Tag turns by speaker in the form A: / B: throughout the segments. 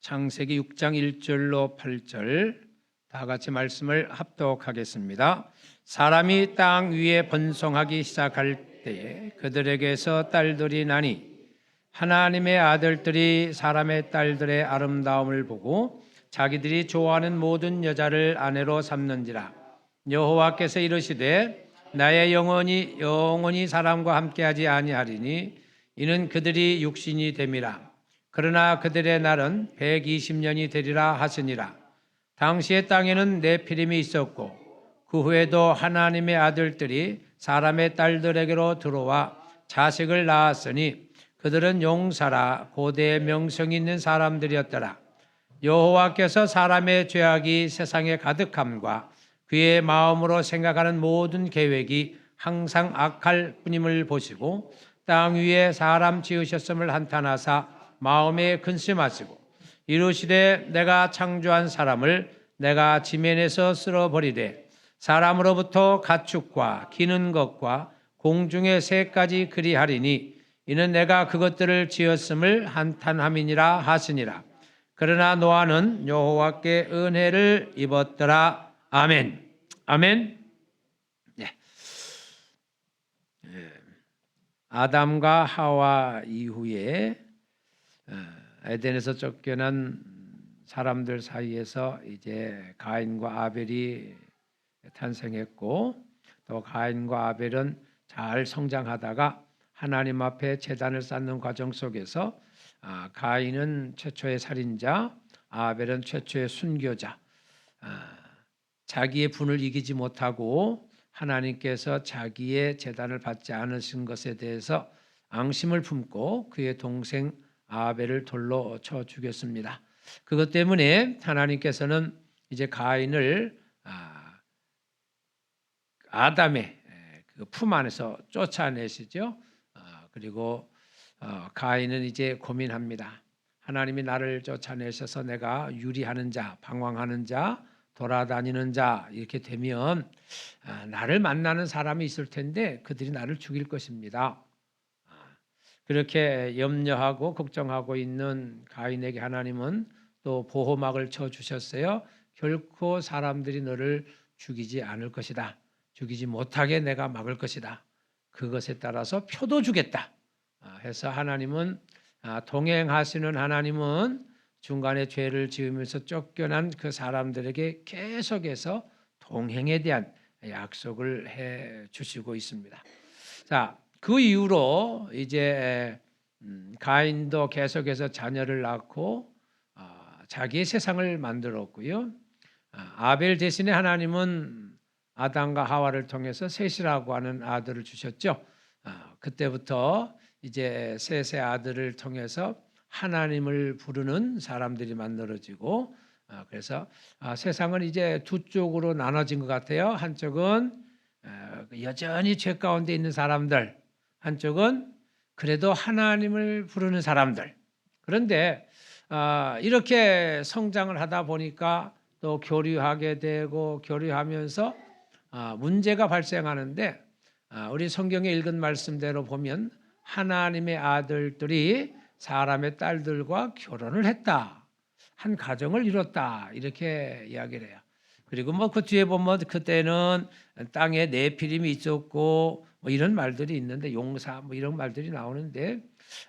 A: 창세기 6장 1절로 8절 다 같이 말씀을 합독하겠습니다. 사람이 땅 위에 번성하기 시작할 때에 그들에게서 딸들이 나니 하나님의 아들들이 사람의 딸들의 아름다움을 보고 자기들이 좋아하는 모든 여자를 아내로 삼는지라 여호와께서 이르시되 나의 영혼이 영원히 사람과 함께하지 아니하리니 이는 그들이 육신이 됨이라 그러나 그들의 날은 120년이 되리라 하시니라. 당시의 땅에는 네피림이 있었고 그 후에도 하나님의 아들들이 사람의 딸들에게로 들어와 자식을 낳았으니 그들은 용사라 고대의 명성이 있는 사람들이었더라. 여호와께서 사람의 죄악이 세상에 가득함과 그의 마음으로 생각하는 모든 계획이 항상 악할 뿐임을 보시고 땅 위에 사람 지으셨음을 한탄하사 마음에 근심하시고 이르시되 내가 창조한 사람을 내가 지면에서 쓸어버리되 사람으로부터 가축과 기는 것과 공중의 새까지 그리하리니 이는 내가 그것들을 지었음을 한탄함이니라 하시니라 그러나 노아는 여호와께 은혜를 입었더라 아멘 아멘 예. 예. 아담과 하와 이후에 어, 에덴에서 쫓겨난 사람들 사이에서 이제 가인과 아벨이 탄생했고 또 가인과 아벨은 잘 성장하다가 하나님 앞에 재단을 쌓는 과정 속에서 아, 가인은 최초의 살인자, 아벨은 최초의 순교자. 아, 자기의 분을 이기지 못하고 하나님께서 자기의 재단을 받지 않으신 것에 대해서 앙심을 품고 그의 동생 아벨을 돌로 쳐 죽였습니다. 그것 때문에 하나님께서는 이제 가인을 아, 아담의 그품 안에서 쫓아내시죠. 아, 그리고 어, 가인은 이제 고민합니다. 하나님이 나를 쫓아내셔서 내가 유리하는 자, 방황하는 자, 돌아다니는 자 이렇게 되면 아, 나를 만나는 사람이 있을 텐데 그들이 나를 죽일 것입니다. 아, 그렇게 염려하고 걱정하고 있는 가인에게 하나님은 또 보호막을 쳐 주셨어요. 결코 사람들이 너를 죽이지 않을 것이다. 죽이지 못하게 내가 막을 것이다. 그것에 따라서 표도 주겠다. 아, 해서 하나님은 아, 동행하시는 하나님은 중간에 죄를 지으면서 쫓겨난 그 사람들에게 계속해서 동행에 대한 약속을 해 주시고 있습니다. 자, 그 이후로 이제 음, 가인도 계속해서 자녀를 낳고 아, 자기의 세상을 만들었고요. 아벨 대신에 하나님은 아담과 하와를 통해서 셋이라고 하는 아들을 주셨죠. 아, 그때부터 이제 셋의 아들을 통해서 하나님을 부르는 사람들이 만들어지고 아, 그래서 아, 세상은 이제 두 쪽으로 나눠진 것 같아요. 한쪽은 여전히 죄 가운데 있는 사람들, 한쪽은 그래도 하나님을 부르는 사람들. 그런데 이렇게 성장을 하다 보니까 또 교류하게 되고 교류하면서 아, 문제가 발생하는데 아, 우리 성경에 읽은 말씀대로 보면 하나님의 아들들이 사람의 딸들과 결혼을 했다. 한 가정을 이뤘다. 이렇게 이야기를 해요. 그리고 뭐 그 뒤에 보면 그때는 땅에 네피림이 있었고 뭐 이런 말들이 있는데 용사 뭐 이런 말들이 나오는데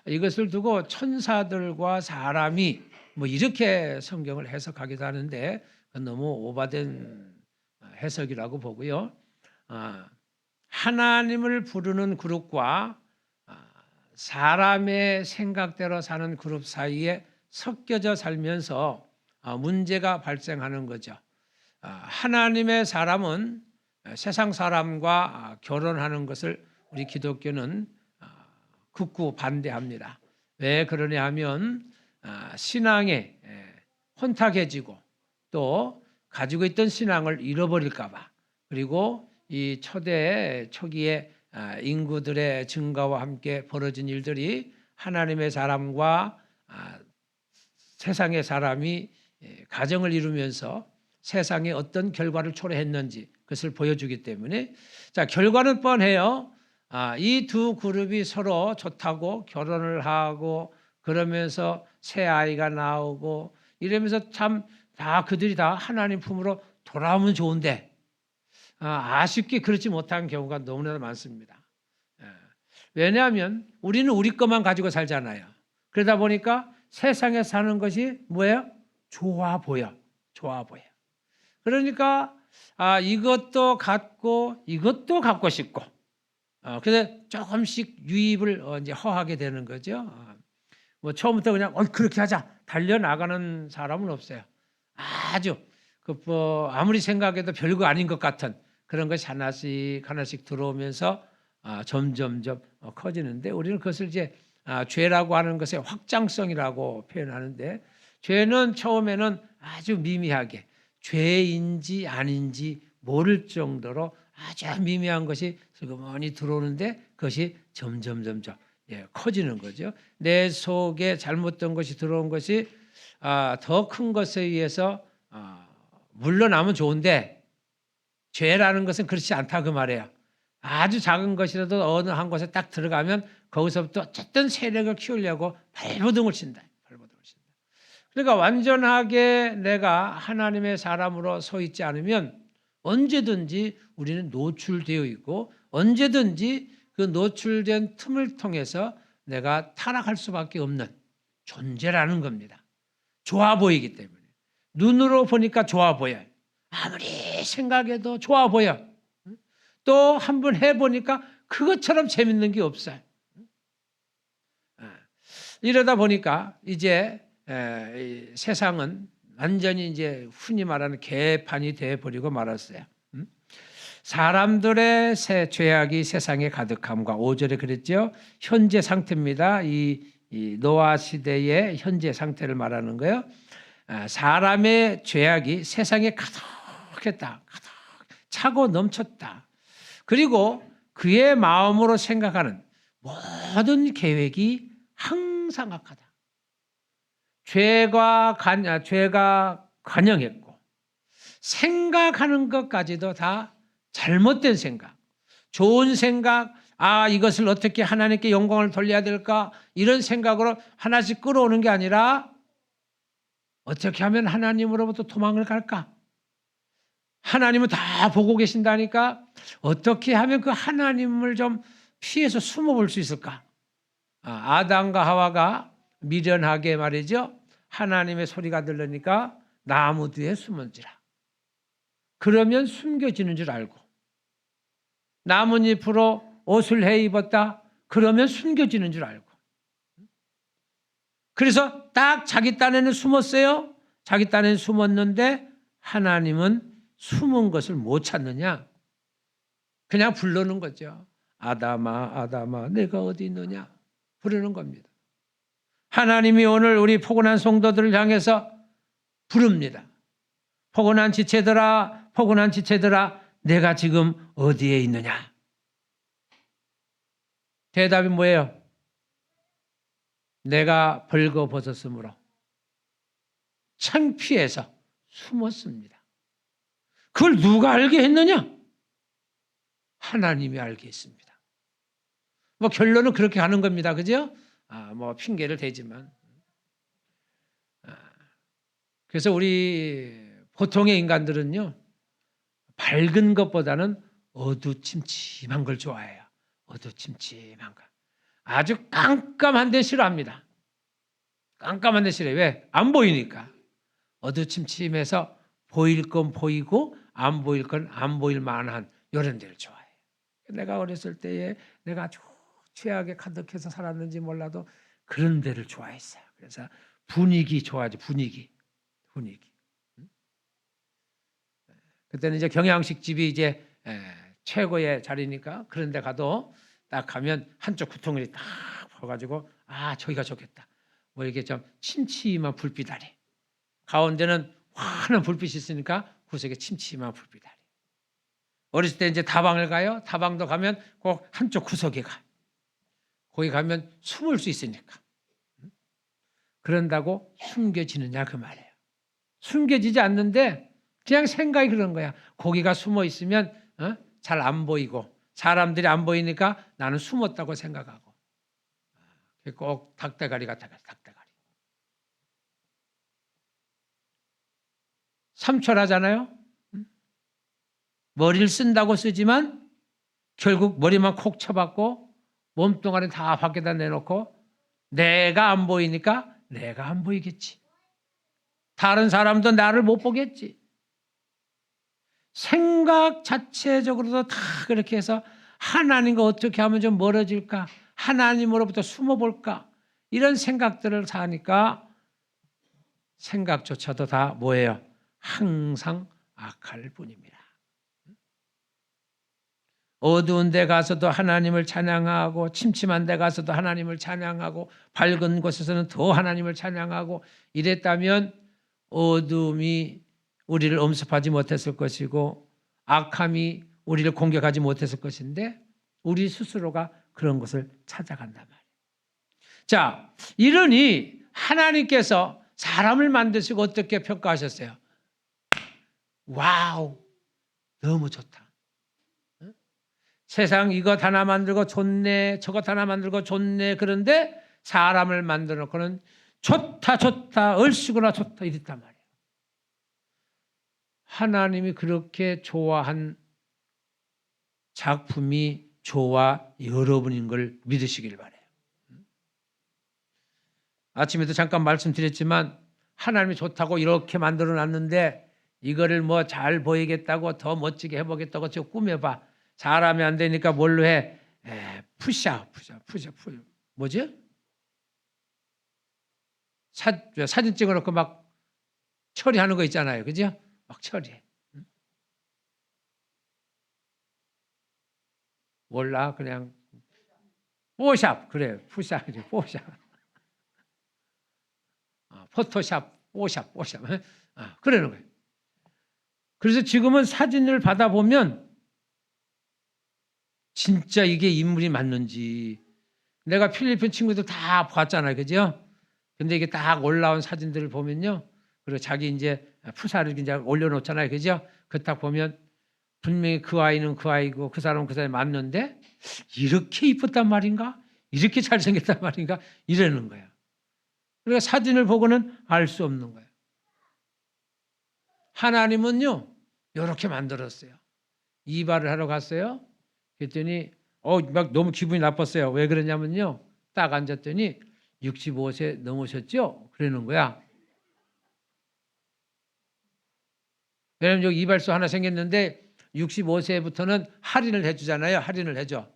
A: 이것을 두고 천사들과 사람이 뭐 이렇게 성경을 해석하기도 하는데 너무 오바된 해석이라고 보고요. 아, 하나님을 부르는 그룹과 아, 사람의 생각대로 사는 그룹 사이에 섞여져 살면서 아, 문제가 발생하는 거죠. 하나님의 사람은 세상 사람과 결혼하는 것을 우리 기독교는 극구 반대합니다. 왜 그러냐 하면 신앙에 혼탁해지고 또 가지고 있던 신앙을 잃어버릴까봐 그리고 이 초대 초기에 아, 인구들의 증가와 함께 벌어진 일들이 하나님의 사람과 아, 세상의 사람이 예, 가정을 이루면서 세상에 어떤 결과를 초래했는지 그것을 보여주기 때문에 자 결과는 뻔해요. 아, 이 두 그룹이 서로 좋다고 결혼을 하고 그러면서 새 아이가 나오고 이러면서 참 다 그들이 다 하나님 품으로 돌아오면 좋은데 아, 쉽게 그렇지 못한 경우가 너무나 많습니다. 예. 왜냐하면 우리는 우리 것만 가지고 살잖아요. 그러다 보니까 세상에 사는 것이 뭐예요? 좋아 보여. 좋아 보여. 그러니까 아, 이것도 갖고 이것도 갖고 싶고 어, 그래서 조금씩 유입을 어, 이제 허하게 되는 거죠. 어, 뭐 처음부터 그냥 어, 그렇게 하자 달려 나가는 사람은 없어요. 아주 그뭐 아무리 생각해도 별거 아닌 것 같은 그런 것이 하나씩 하나씩 들어오면서 아, 점점점 어, 커지는데 우리는 그것을 이제 아, 죄라고 하는 것의 확장성이라고 표현하는데 죄는 처음에는 아주 미미하게 죄인지 아닌지 모를 정도로 아주 미미한 것이 슬그머니 들어오는데 그것이 점점 점점 예, 커지는 거죠. 내 속에 잘못된 것이 들어온 것이 아, 더 큰 것에 의해서 아, 물러나면 좋은데 죄라는 것은 그렇지 않다 그 말이에요. 아주 작은 것이라도 어느 한 곳에 딱 들어가면 거기서부터 어쨌든 세력을 키우려고 발버둥을 친다. 그러니까 완전하게 내가 하나님의 사람으로 서 있지 않으면 언제든지 우리는 노출되어 있고 언제든지 그 노출된 틈을 통해서 내가 타락할 수밖에 없는 존재라는 겁니다. 좋아 보이기 때문에 눈으로 보니까 좋아 보여요. 아무리 생각해도 좋아 보여. 또 한 번 해보니까 그것처럼 재밌는 게 없어요. 아, 이러다 보니까 이제 에, 이 세상은 완전히 이제 흔히 말하는 개판이 돼 버리고 말았어요. 음? 사람들의 새 죄악이 세상에 가득함과 5절에 그랬죠. 현재 상태입니다. 이, 이 노아 시대의 현재 상태를 말하는 거예요. 아, 사람의 죄악이 세상에 가득했다. 가득 차고 넘쳤다. 그리고 그의 마음으로 생각하는 모든 계획이 항상 악하다. 죄가 관, 아, 죄가 관영했고 생각하는 것까지도 다 잘못된 생각, 좋은 생각, 아 이것을 어떻게 하나님께 영광을 돌려야 될까 이런 생각으로 하나씩 끌어오는 게 아니라 어떻게 하면 하나님으로부터 도망을 갈까? 하나님은 다 보고 계신다니까 어떻게 하면 그 하나님을 좀 피해서 숨어 볼 수 있을까? 아, 아담과 하와가 미련하게 말이죠. 하나님의 소리가 들으니까 나무 뒤에 숨은지라. 그러면 숨겨지는 줄 알고 나뭇잎으로 옷을 해 입었다. 그러면 숨겨지는 줄 알고. 그래서 딱 자기 딴에는 숨었어요. 자기 딴에는 숨었는데 하나님은 숨은 것을 못 찾느냐? 그냥 부르는 거죠. 아담아, 아담아, 내가 어디 있느냐? 부르는 겁니다. 하나님이 오늘 우리 포근한 성도들을 향해서 부릅니다. 포근한 지체들아, 포근한 지체들아, 내가 지금 어디에 있느냐? 대답이 뭐예요? 내가 벌거벗었으므로 창피해서 숨었습니다. 그걸 누가 알게 했느냐? 하나님이 알게 했습니다. 뭐 결론은 그렇게 가는 겁니다. 그죠? 아, 뭐 핑계를 대지만. 아, 그래서 우리 보통의 인간들은요, 밝은 것보다는 어두침침한 걸 좋아해요. 어두침침한 거. 아주 깜깜한 데 싫어합니다. 깜깜한 데 싫어요. 왜? 안 보이니까. 어두침침해서 보일 건 보이고 안 보일 건 안 보일 만한 이런 데를 좋아해요. 내가 어렸을 때에 내가 아주 최악에 가득해서 살았는지 몰라도 그런 데를 좋아했어요. 그래서 분위기 좋아하죠. 분위기. 분위기. 그때는 이제 경양식 집이 이제 최고의 자리니까 그런 데 가도 딱 가면 한쪽 구덩이를 딱 퍼가지고 아 저기가 좋겠다. 뭐 이렇게 좀 침침한 불빛 아래 가운데는 환한 불빛이 있으니까 구석에 침침한 불빛 아래 어렸을 때 이제 다방을 가요. 다방도 가면 꼭 한쪽 구석에 가. 거기 가면 숨을 수 있으니까. 그런다고 숨겨지느냐 그 말이에요. 숨겨지지 않는데 그냥 생각이 그런 거야. 거기가 숨어 있으면 어? 잘안 보이고 사람들이 안 보이니까 나는 숨었다고 생각하고 꼭 닭대가리 같아 닭대가리. 삼철하잖아요. 머리를 쓴다고 쓰지만 결국 머리만 콕 쳐박고 몸뚱아리 다 밖에다 내놓고 내가 안 보이니까 내가 안 보이겠지. 다른 사람도 나를 못 보겠지. 생각 자체적으로도 다 그렇게 해서 하나님과 어떻게 하면 좀 멀어질까? 하나님으로부터 숨어볼까? 이런 생각들을 사니까 생각조차도 다 뭐예요? 항상 악할 뿐입니다. 어두운 데 가서도 하나님을 찬양하고 침침한 데 가서도 하나님을 찬양하고 밝은 곳에서는 더 하나님을 찬양하고 이랬다면 어둠이 우리를 엄습하지 못했을 것이고 악함이 우리를 공격하지 못했을 것인데 우리 스스로가 그런 것을 찾아간단 말이에요. 자, 이러니 하나님께서 사람을 만드시고 어떻게 평가하셨어요? 와우, 너무 좋다. 응? 세상 이것 하나 만들고 좋네, 저것 하나 만들고 좋네. 그런데 사람을 만들어 놓고는 좋다, 좋다, 얼씨구나 좋다 이랬단 말이에요. 하나님이 그렇게 좋아한 작품이 저와 여러분인 걸 믿으시길 바래요. 아침에도 잠깐 말씀드렸지만 하나님이 좋다고 이렇게 만들어 놨는데 이거를 뭐 잘 보이겠다고 더 멋지게 해보겠다고 저 꾸며봐. 사람이 안 되니까 뭘로 해? 에, 푸샤, 푸샤, 푸샤, 푸 뭐지? 사, 사진 찍어놓고 막 처리하는 거 있잖아요. 그죠? 막 처리해. 응? 몰라 그냥 뽀샵 그래 푸샵 뽀샵 아, 포토샵 뽀샵 뽀샵 아, 그러는 거예요. 그래서 지금은 사진을 받아보면 진짜 이게 인물이 맞는지 내가 필리핀 친구들 다 봤잖아요. 그죠? 근데 이게 딱 올라온 사진들을 보면요. 그리고 자기 이제 푸사를 이제 올려놓잖아요. 그죠? 그 딱 보면 분명히 그 아이는 그 아이고 그 사람은 그 사람이 맞는데 이렇게 이뻤단 말인가? 이렇게 잘생겼단 말인가? 이러는 거야. 그러니까 사진을 보고는 알 수 없는 거야. 하나님은요, 이렇게 만들었어요. 이발을 하러 갔어요. 그랬더니, 어, 막 너무 기분이 나빴어요. 왜 그러냐면요. 딱 앉았더니 65세 넘으셨죠? 그러는 거야. 왜냐면 이발소 하나 생겼는데 65세부터는 할인을 해주잖아요. 할인을 해줘.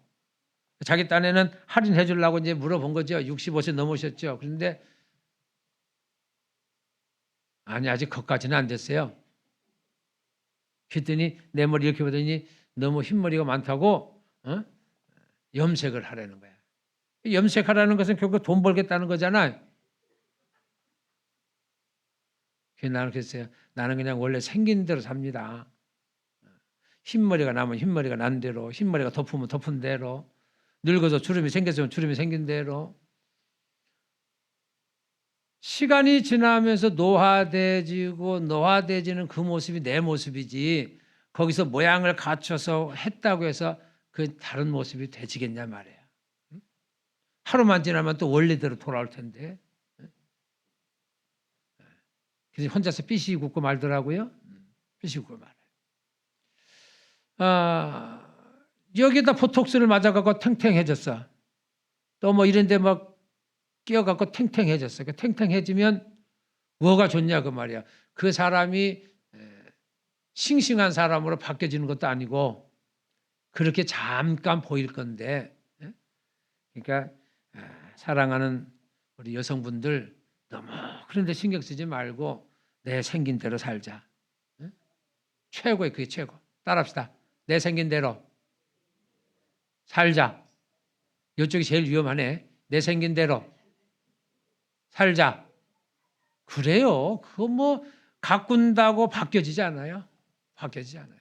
A: 자기 딴에는 할인해 주려고 이제 물어본 거죠. 65세 넘으셨죠. 그런데 아니 아직 거기까지는 안 됐어요. 그랬더니 내 머리 이렇게 보더니 너무 흰머리가 많다고 어? 염색을 하라는 거야. 염색하라는 것은 결국 돈 벌겠다는 거잖아. 그래서 나는 그랬어요. 나는 그냥 원래 생긴 대로 삽니다. 흰머리가 나면 흰머리가 난 대로, 흰머리가 덮으면 덮은 대로, 늙어서 주름이 생겼으면 주름이 생긴 대로. 시간이 지나면서 노화돼지고 노화돼지는 그 모습이 내 모습이지 거기서 모양을 갖춰서 했다고 해서 그 다른 모습이 되지겠냐 말이에요. 하루만 지나면 또 원래대로 돌아올 텐데. 그래서 혼자서 삐시 굽고 말더라고요. 삐시 굽고 말아요. 아, 여기다 보톡스를 맞아갖고 탱탱해졌어. 또 뭐 이런데 막 끼어갖고 탱탱해졌어. 그 탱탱해지면 뭐가 좋냐 그 말이야. 그 사람이 싱싱한 사람으로 바뀌어지는 것도 아니고 그렇게 잠깐 보일 건데. 그러니까 사랑하는 우리 여성분들 너무 그런데 신경 쓰지 말고 내 생긴 대로 살자. 최고의 그게 최고. 따라합시다. 내 생긴 대로 살자. 이쪽이 제일 위험하네. 내 생긴 대로 살자. 그래요. 그거 뭐 가꾼다고 바뀌어지지 않아요. 바뀌어지지 않아요.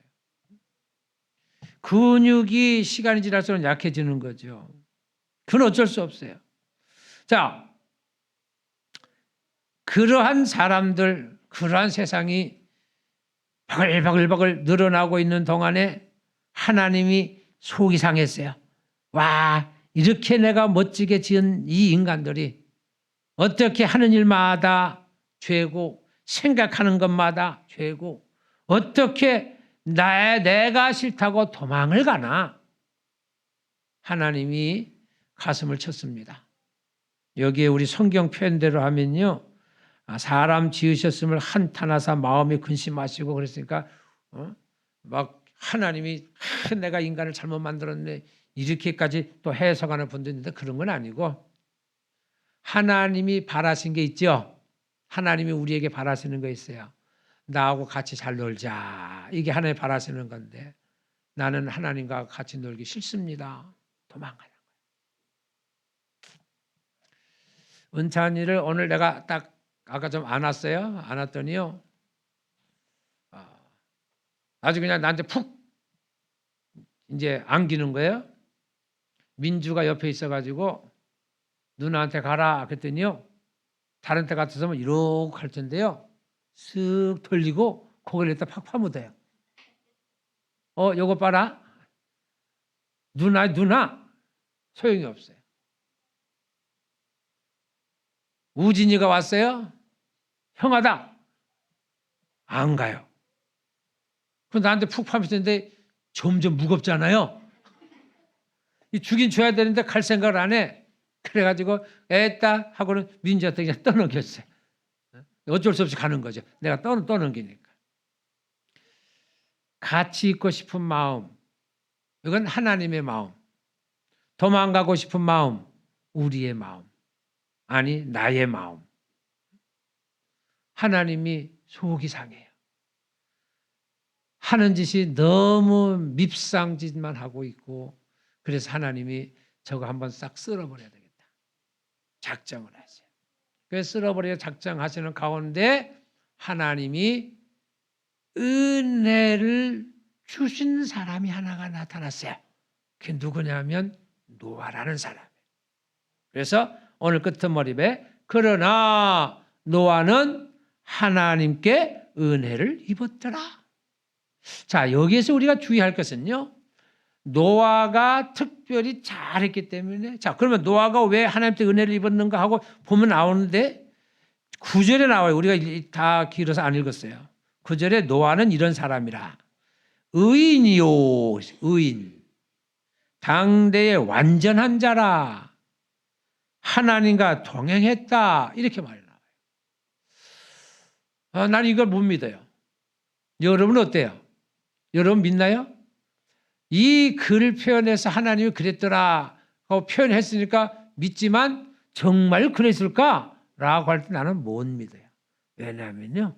A: 근육이 시간이 지날수록 약해지는 거죠. 그건 어쩔 수 없어요. 자, 그러한 사람들, 그러한 세상이 바글바글바글 늘어나고 있는 동안에 하나님이 속이 상했어요. 와, 이렇게 내가 멋지게 지은 이 인간들이 어떻게 하는 일마다 죄고 생각하는 것마다 죄고 어떻게 나 내가 싫다고 도망을 가나 하나님이 가슴을 쳤습니다. 여기에 우리 성경 표현대로 하면요. 아, 사람 지으셨음을 한탄하사 마음이 근심하시고 그랬으니까 어? 막 하나님이 하, 내가 인간을 잘못 만들었네 이렇게까지 또 해석하는 분도 있는데 그런 건 아니고 하나님이 바라신 게 있죠. 하나님이 우리에게 바라시는 거 있어요. 나하고 같이 잘 놀자. 이게 하나님 바라시는 건데 나는 하나님과 같이 놀기 싫습니다. 도망가는 거예요. 은찬이를 오늘 내가 딱 아까 좀 안았어요. 안았더니요. 아, 아주 그냥 나한테 푹 이제 안기는 거예요. 민주가 옆에 있어가지고 누나한테 가라 그랬더니요. 다른 때 같았으면 이렇게 할 텐데요. 쓱 돌리고 고개를 갖다 팍 파묻어요. 어, 요거 봐라. 누나, 누나. 소용이 없어요. 우진이가 왔어요. 형아다. 안 가요. 그 나한테 푹 파묻는데 점점 무겁잖아요. 이 주긴 줘야 되는데 갈 생각을 안 해. 그래가지고 애따 하고는 민주한테 그냥 떠넘겼어요. 어쩔 수 없이 가는 거죠. 내가 떠, 떠넘기니까. 같이 있고 싶은 마음. 이건 하나님의 마음. 도망가고 싶은 마음. 우리의 마음. 아니, 나의 마음. 하나님이 속이 상해요. 하는 짓이 너무 밉상짓만 하고 있고, 그래서 하나님이 저거 한번 싹 쓸어버려야 되겠다. 작정을 하세요. 그 쓸어버려 작정하시는 가운데 하나님이 은혜를 주신 사람이 하나가 나타났어요. 그게 누구냐면 노아라는 사람이에요. 그래서 오늘 끝머리에 그러나 노아는 하나님께 은혜를 입었더라. 자, 여기에서 우리가 주의할 것은요. 노아가 특별히 잘했기 때문에 자 그러면 노아가 왜 하나님께 은혜를 입었는가 하고 보면 나오는데 구절에 나와요. 우리가 다 길어서 안 읽었어요. 구절에 노아는 이런 사람이라 의인이요 의인 당대의 완전한 자라 하나님과 동행했다 이렇게 말이 나와요. 아, 난 이걸 못 믿어요. 여러분 어때요? 여러분 믿나요? 이 글을 표현해서 하나님이 그랬더라 하고 표현했으니까 믿지만 정말 그랬을까라고 할 때 나는 못 믿어요. 왜냐하면요.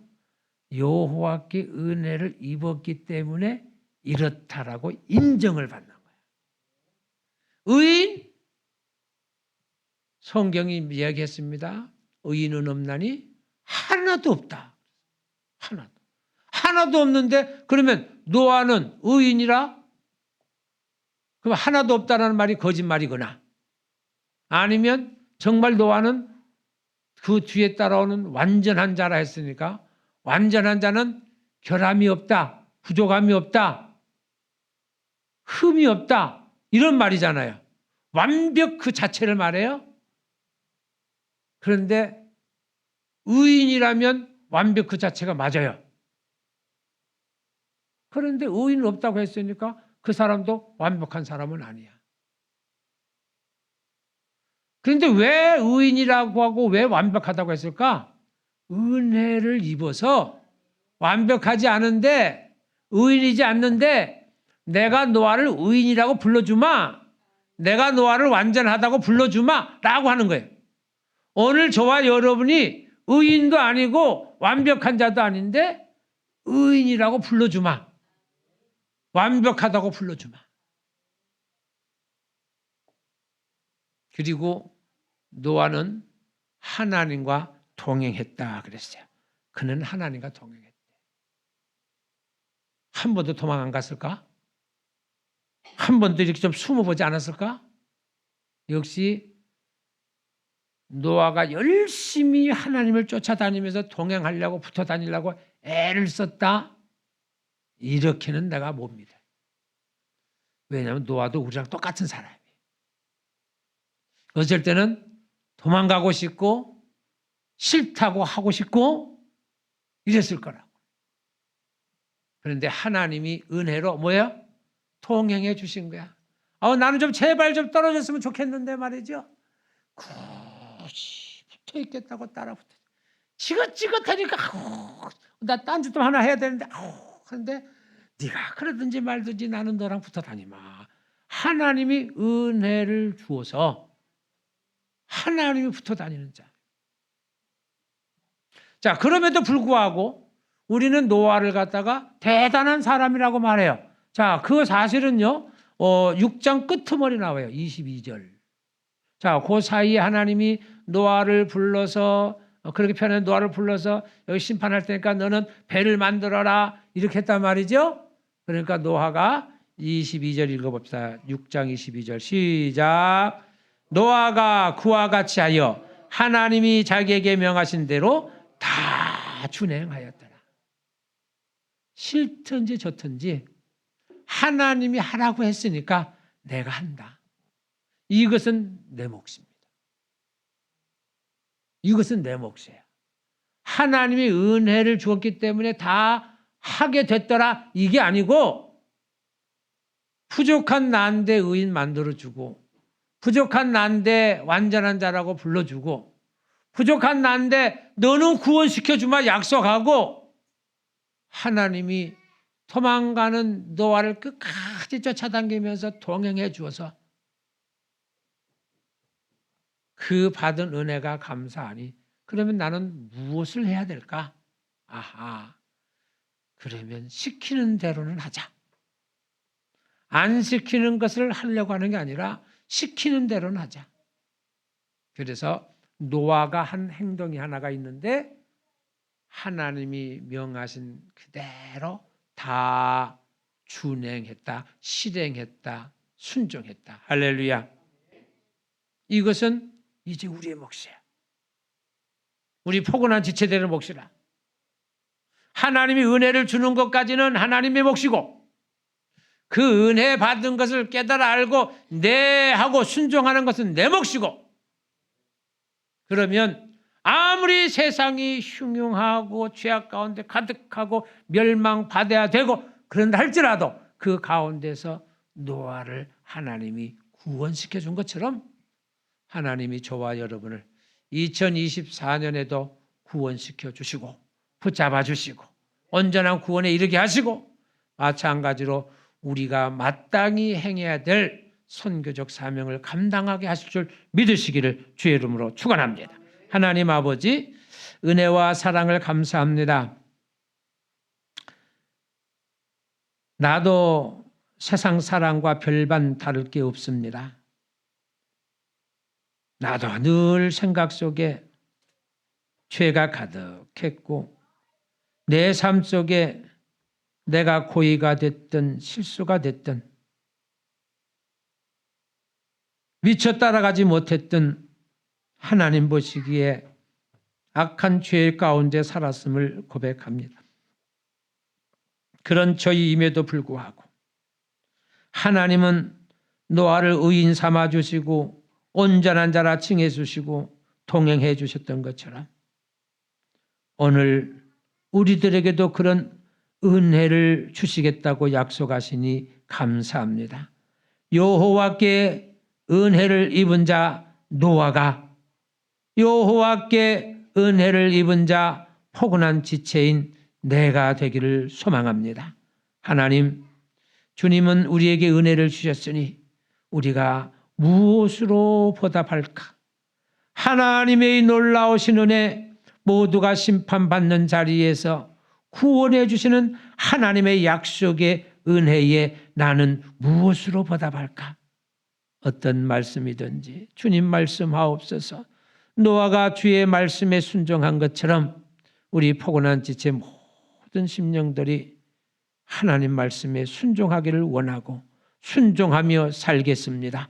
A: 여호와께 은혜를 입었기 때문에 이렇다라고 인정을 받는 거예요. 의인 성경이 이야기했습니다. 의인은 없나니 하나도 없다. 하나도. 하나도 없는데 그러면 노아는 의인이라 그럼 하나도 없다라는 말이 거짓말이거나 아니면 정말 노아는 그 뒤에 따라오는 완전한 자라 했으니까 완전한 자는 결함이 없다, 부족함이 없다, 흠이 없다 이런 말이잖아요. 완벽 그 자체를 말해요. 그런데 의인이라면 완벽 그 자체가 맞아요. 그런데 의인은 없다고 했으니까 그 사람도 완벽한 사람은 아니야. 그런데 왜 의인이라고 하고 왜 완벽하다고 했을까? 은혜를 입어서 완벽하지 않은데 의인이지 않는데 내가 노아를 의인이라고 불러주마. 내가 노아를 완전하다고 불러주마. 라고 하는 거예요. 오늘 저와 여러분이 의인도 아니고 완벽한 자도 아닌데 의인이라고 불러주마. 완벽하다고 불러주마. 그리고 노아는 하나님과 동행했다 그랬어요. 그는 하나님과 동행했대. 한 번도 도망 안 갔을까? 한 번도 이렇게 좀 숨어보지 않았을까? 역시 노아가 열심히 하나님을 쫓아다니면서 동행하려고 붙어 다니려고 애를 썼다. 이렇게는 내가 못 믿어. 왜냐하면 노아도 우리랑 똑같은 사람이에요. 어쩔 때는 도망가고 싶고 싫다고 하고 싶고 이랬을 거라고. 그런데 하나님이 은혜로 뭐야? 통행해 주신 거야. 어, 나는 좀 제발 좀 떨어졌으면 좋겠는데 말이죠. 굳이 붙어 있겠다고 따라 붙어. 지긋지긋하니까 나딴 짓 좀 하나 해야 되는데 아우, 근데 네가 그러든지 말든지 나는 너랑 붙어 다니마. 하나님이 은혜를 주어서 하나님이 붙어 다니는 자. 자, 그럼에도 불구하고 우리는 노아를 갖다가 대단한 사람이라고 말해요. 자, 그 사실은요, 어, 6장 끄트머리 나와요. 22절. 자, 그 사이에 하나님이 노아를 불러서 어, 그렇게 표현한 노아를 불러서 여기 심판할 테니까 너는 배를 만들어라 이렇게 했단 말이죠. 그러니까 노아가 22절 읽어봅시다. 6장 22절 시작. 노아가 그와 같이 하여 하나님이 자기에게 명하신 대로 다 준행하였더라. 싫든지 좋든지 하나님이 하라고 했으니까 내가 한다. 이것은 내 몫입니다. 이것은 내 몫이에요. 하나님이 은혜를 주었기 때문에 다 하게 됐더라. 이게 아니고 부족한 난데 의인 만들어주고 부족한 난데 완전한 자라고 불러주고 부족한 난데 너는 구원시켜주마 약속하고 하나님이 도망가는 노아를 끝까지 쫓아다니면서 동행해 주어서 그 받은 은혜가 감사하니 그러면 나는 무엇을 해야 될까? 아하. 그러면 시키는 대로는 하자. 안 시키는 것을 하려고 하는 게 아니라 시키는 대로는 하자. 그래서 노아가 한 행동이 하나가 있는데 하나님이 명하신 그대로 다 준행했다, 실행했다, 순종했다. 할렐루야. 이것은 이제 우리의 몫이야. 우리 포근한 지체되는 몫이라. 하나님이 은혜를 주는 것까지는 하나님의 몫이고 그 은혜 받은 것을 깨달아 알고 내 하고 순종하는 것은 내 몫이고 그러면 아무리 세상이 흉흉하고 죄악 가운데 가득하고 멸망받아야 되고 그런다 할지라도 그 가운데서 노아를 하나님이 구원시켜 준 것처럼 하나님이 저와 여러분을 2024년에도 구원시켜 주시고 붙잡아 주시고 온전한 구원에 이르게 하시고 마찬가지로 우리가 마땅히 행해야 될 선교적 사명을 감당하게 하실 줄 믿으시기를 주의 이름으로 축원합니다. 하나님 아버지 은혜와 사랑을 감사합니다. 나도 세상 사랑과 별반 다를 게 없습니다. 나도 늘 생각 속에 죄가 가득했고 내 삶 속에 내가 고의가 됐든 실수가 됐든 미처 따라가지 못했던 하나님 보시기에 악한 죄 가운데 살았음을 고백합니다. 그런 저희임에도 불구하고 하나님은 노아를 의인 삼아 주시고 온전한 자라 칭해 주시고 동행해 주셨던 것처럼 오늘 우리들에게도 그런 은혜를 주시겠다고 약속하시니 감사합니다. 여호와께 은혜를 입은 자 노아가 여호와께 은혜를 입은 자 포근한 지체인 내가 되기를 소망합니다. 하나님, 주님은 우리에게 은혜를 주셨으니 우리가 무엇으로 보답할까? 하나님의 놀라우신 은혜 모두가 심판받는 자리에서 구원해 주시는 하나님의 약속의 은혜에 나는 무엇으로 보답할까? 어떤 말씀이든지 주님 말씀하옵소서. 노아가 주의 말씀에 순종한 것처럼 우리 포근한 지체 모든 심령들이 하나님 말씀에 순종하기를 원하고 순종하며 살겠습니다.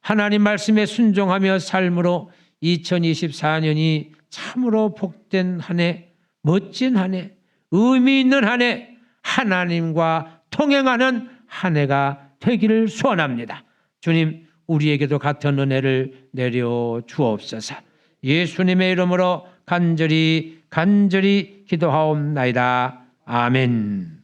A: 하나님 말씀에 순종하며 삶으로 2024년이 참으로 복된 한 해, 멋진 한 해, 의미 있는 한 해, 하나님과 통행하는 한 해가 되기를 소원합니다. 주님, 우리에게도 같은 은혜를 내려 주옵소서. 예수님의 이름으로 간절히 간절히 기도하옵나이다. 아멘.